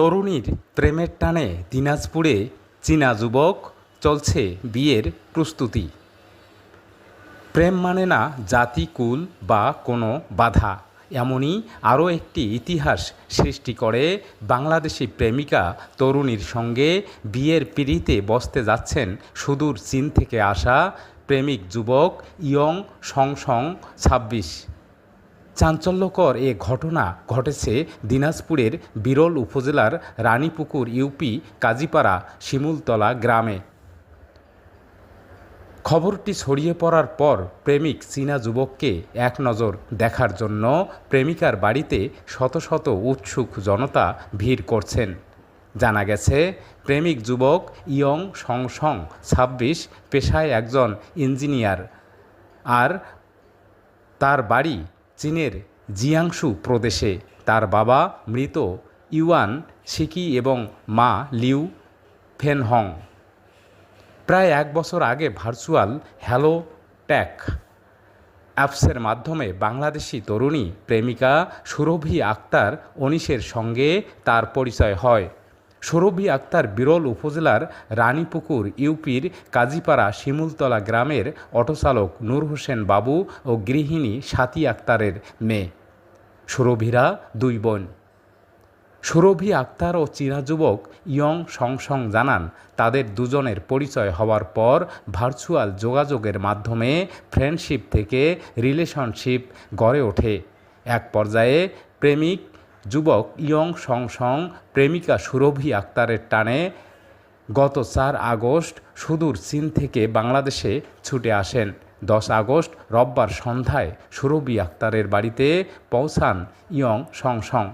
তরুণীর প্রেমের টানে দিনাজপুরে চীনা যুবক চলছে বিয়ের প্রস্তুতি। প্রেম মানে না জাতি, কুল বা কোনো বাধা। এমনই আরও একটি ইতিহাস সৃষ্টি করে বাংলাদেশি প্রেমিকা তরুণীর সঙ্গে বিয়ের পিড়িতে বসতে যাচ্ছেন সুদূর চীন থেকে আসা প্রেমিক যুবক ইয়ং সং সং ছাব্বিশ। চাঞ্চল্যকর এ ঘটনা ঘটেছে দিনাজপুরের বিরল উপজেলার রানীপুকুর ইউপি, কাজীপাড়া, শিমুলতলা গ্রামে। খবরটি ছড়িয়ে পড়ার পর প্রেমিক চীনা যুবককে এক নজর দেখার জন্য প্রেমিকার বাড়িতে শত শত উৎসুক জনতা ভিড় করছেন। জানা গেছে, প্রেমিক যুবক ইয়ং সং সং ছাব্বিশ পেশায় একজন ইঞ্জিনিয়ার। আর তার বাড়ি চীনের জিয়াংশু প্রদেশে তার বাবা মৃত ইউয়ান শিকি এবং মা লিউ ফেনহং। প্রায় এক বছর আগে ভার্চুয়াল হ্যালো ট্যাক অ্যাপসের মাধ্যমে বাংলাদেশি তরুণী প্রেমিকা সুরভি আক্তার অনিশের সঙ্গে তার পরিচয় হয়। সুরভি আক্তার বিরল উপজেলার রানীপুকুর ইউপির কাজীপাড়া শিমুলতলা গ্রামের অটোচালক নূর হোসেন বাবু ও গৃহিণী সাথী আক্তারের মেয়ে। সুরভিরা দুই বোন। সুরভি আক্তার ও চীনা যুবক ইয়ং সংসং জানান, তাদের দুজনের পরিচয় হওয়ার পর ভার্চুয়াল যোগাযোগের মাধ্যমে ফ্রেন্ডশিপ থেকে রিলেশনশিপ গড়ে ওঠে। এক পর্যায়ে প্রেমিক যুবক ইয়ং সংসং প্রেমিকা সুরভি আক্তারের টানে গত চার আগস্ট সুদূর চীন থেকে বাংলাদেশে ছুটে আসেন। দশ আগস্ট রোববার সন্ধ্যায় সুরভি আক্তারের বাড়িতে পৌঁছান ইয়ং সংসং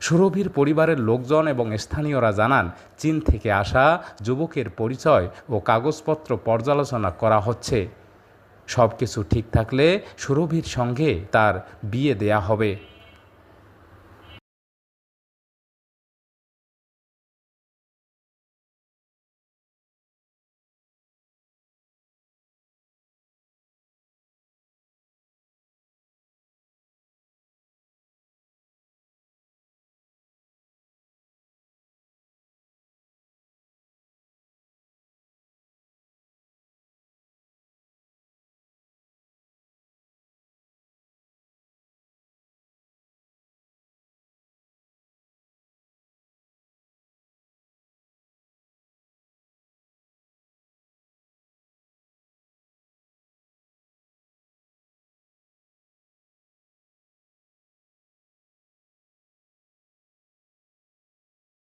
সুরভির পরিবারের লোকজন এবং স্থানীয়রা জানান, চীন থেকে আসা যুবকের পরিচয় ও কাগজপত্র পর্যালোচনা করা হচ্ছে। সব কিছু ঠিক থাকলে সুরভির সঙ্গে তার বিয়ে দেয়া হবে।